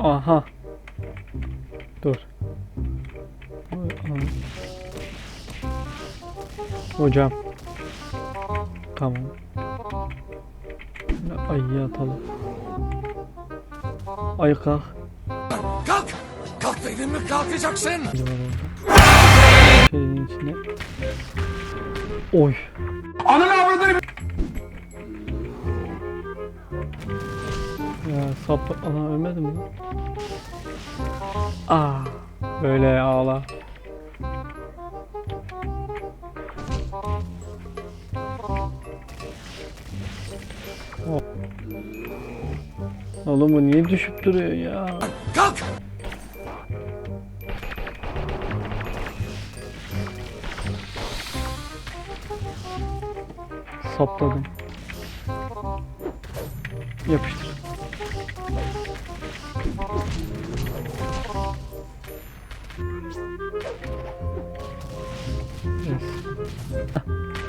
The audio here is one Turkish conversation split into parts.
Aha. Dur. Hocam. Tamam. Ayıya atalım. Ayı kalk. Kalk! Kalk dedim mi kalkacaksın? Şeyin içine. Oy. Ananı Ya sap... Ana ölmedim mi? Aa. Böyle ağla. Oh. Oğlum bu niye düşüp duruyor ya? Kalk! Sapladım. Yapıştır.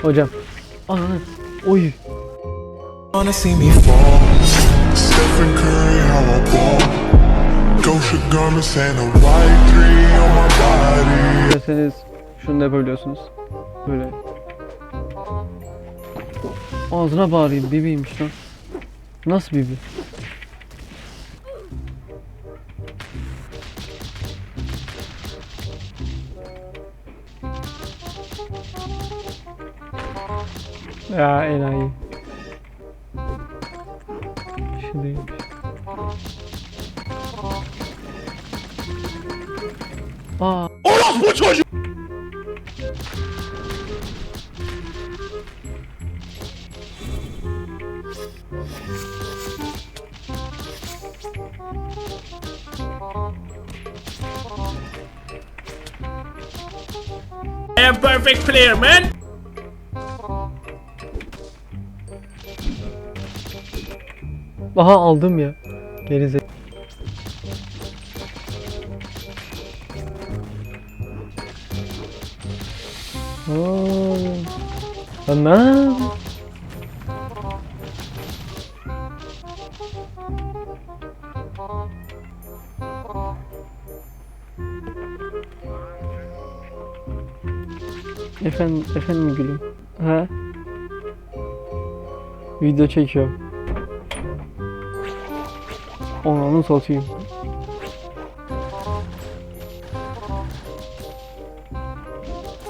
Hocam. Ananı. Oy. wanna see me fall. Stephen Curry, how I ball. Gosha garments and a white three on my body. İsterseniz şunu da yapabiliyorsunuz. Böyle. Ağzına bağırayım. Bibiymiş lan. Nasıl bibi? Ya enayi. Şu değilmiş. Aa. I am a perfect player, man. Aha aldım ya. Gerize. Oo. Tamam. Efendim, efendim gülüm. Ha? Video çekiyorum. Ananı satayım.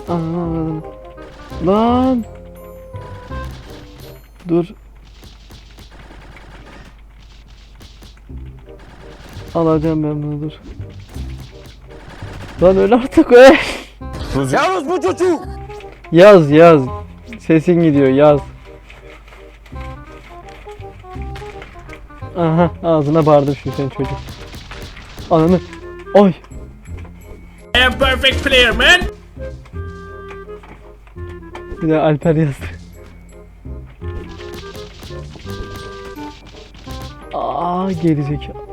Ananı Lan. Dur. Alacağım ben bunu dur. Lan öyle artık öyle. Yalnız bu çocuğu! Yaz yaz. Sesin gidiyor yaz. Aha ağzına bağırdım şu sen çocuk. Ananı. Oy. I am perfect player, man. Bir de Alper yazdı. Aa gerizekalı.